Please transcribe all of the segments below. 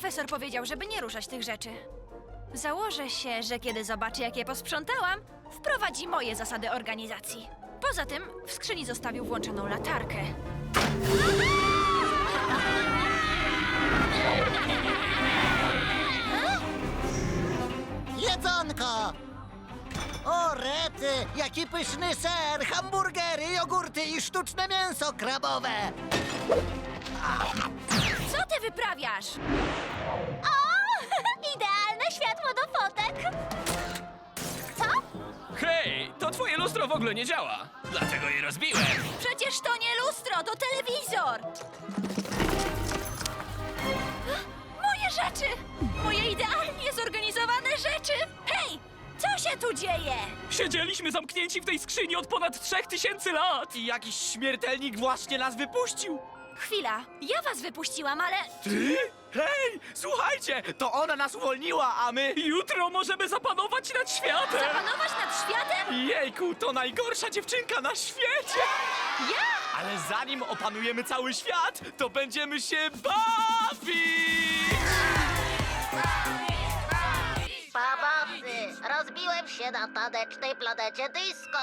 Profesor powiedział, żeby nie ruszać tych rzeczy. Założę się, że kiedy zobaczy, jak je posprzątałam, wprowadzi moje zasady organizacji. Poza tym w skrzyni zostawił włączoną latarkę. Jedzonko! O, rety! Jaki pyszny ser, hamburgery, jogurty i sztuczne mięso krabowe! Ty wyprawiasz? O! Idealne światło do fotek! Co? Hej, to twoje lustro w ogóle nie działa. Dlatego je rozbiłem. Przecież to nie lustro, to telewizor! Moje rzeczy! Moje idealnie zorganizowane rzeczy! Hej! Co się tu dzieje? Siedzieliśmy zamknięci w tej skrzyni od ponad 3000 lat. I jakiś śmiertelnik właśnie nas wypuścił. Chwila, ja was wypuściłam, ale Ty? Hej, słuchajcie, to ona nas uwolniła, a my jutro możemy zapanować nad światem. zapanować nad światem? Jejku, to najgorsza dziewczynka na świecie. Ja? Ale zanim opanujemy cały świat, to będziemy się bawić. Babawcy, rozbiłem się na tanecznej planecie disco!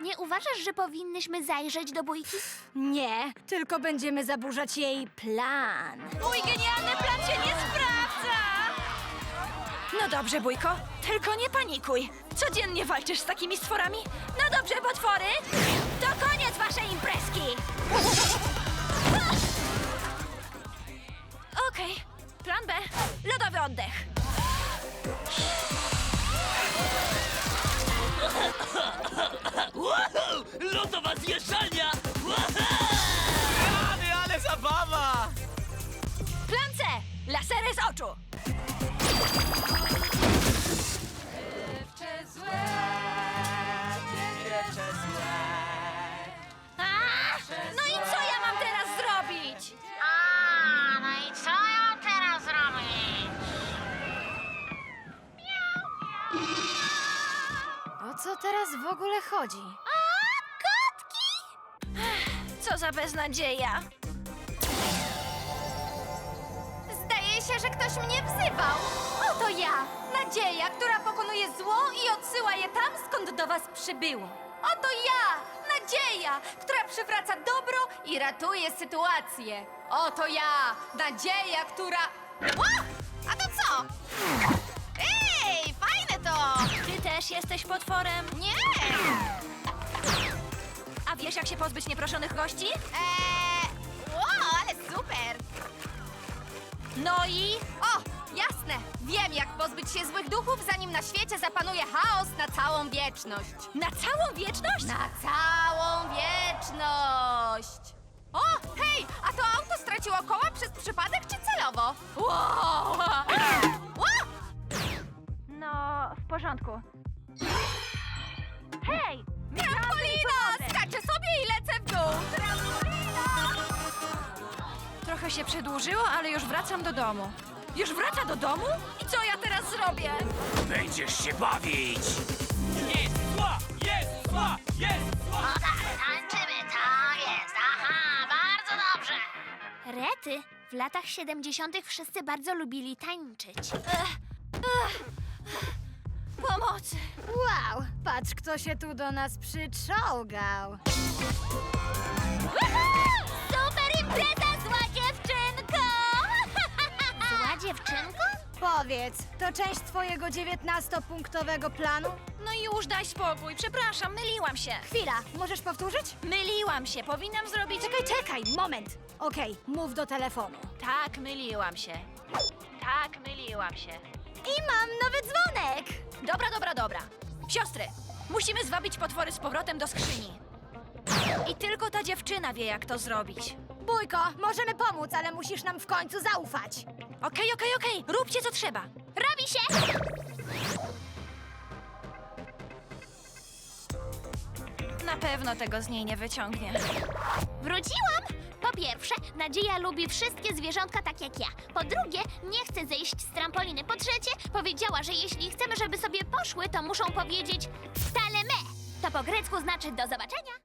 Nie uważasz, że powinnyśmy zajrzeć do bójki? Nie, tylko będziemy zaburzać jej plan. Mój genialny plan się nie sprawdza! No dobrze, bójko, tylko nie panikuj. Codziennie walczysz z takimi stworami? No dobrze, potwory, to koniec waszej imprezki! Okej, plan B, lodowy lasery z oczu. A, no i co ja mam teraz zrobić? A, no i co ja mam teraz zrobić? O co teraz w ogóle chodzi? Co za beznadzieja. Się, że ktoś mnie wzywał. Oto ja, nadzieja, która pokonuje zło i odsyła je tam, skąd do was przybyło. Oto ja, nadzieja, która przywraca dobro i ratuje sytuację. Oto ja, nadzieja, która... O! A to co? Ej, fajne to! Ty też jesteś potworem? Nie! A wiesz, jak się pozbyć nieproszonych gości? Eee, No i... O, jasne, wiem jak pozbyć się złych duchów, zanim na świecie zapanuje chaos na całą wieczność. Na całą wieczność? Na całą wieczność! O, hej, a to auto straciło koła przez przypadek czy celowo? Wow! Wow! No, w porządku. Hej! Trampolina! Skaczę sobie i lecę w dół! Trochę się przedłużyło, ale już wracam do domu. Już wraca do domu? I co ja teraz zrobię? Będziesz się bawić! Jest zła! Jest zła! Jest zła! Tańczymy, tak jest, aha, bardzo dobrze! Rety, w latach 70. wszyscy bardzo lubili tańczyć. Pomocy! Wow, patrz kto się tu do nas przyczołgał. Super impreza, Powiedz, to część twojego 19-punktowego planu? No już daj spokój, przepraszam, myliłam się. Chwila, możesz powtórzyć? Myliłam się, powinnam zrobić... Czekaj, czekaj, moment. Okej, mów do telefonu. Tak, myliłam się. Tak, myliłam się. I mam nowy dzwonek! Dobra, dobra, dobra. Siostry, musimy zwabić potwory z powrotem do skrzyni. I tylko ta dziewczyna wie, jak to zrobić. Bójko, możemy pomóc, ale musisz nam w końcu zaufać. Okej, okej, okej, róbcie co trzeba. Robi się! Na pewno tego z niej nie wyciągnie. Wróciłam! Po pierwsze, Nadzieja lubi wszystkie zwierzątka tak jak ja. Po drugie, nie chce zejść z trampoliny. Po trzecie, powiedziała, że jeśli chcemy, żeby sobie poszły, to muszą powiedzieć stale me. To po grecku znaczy do zobaczenia.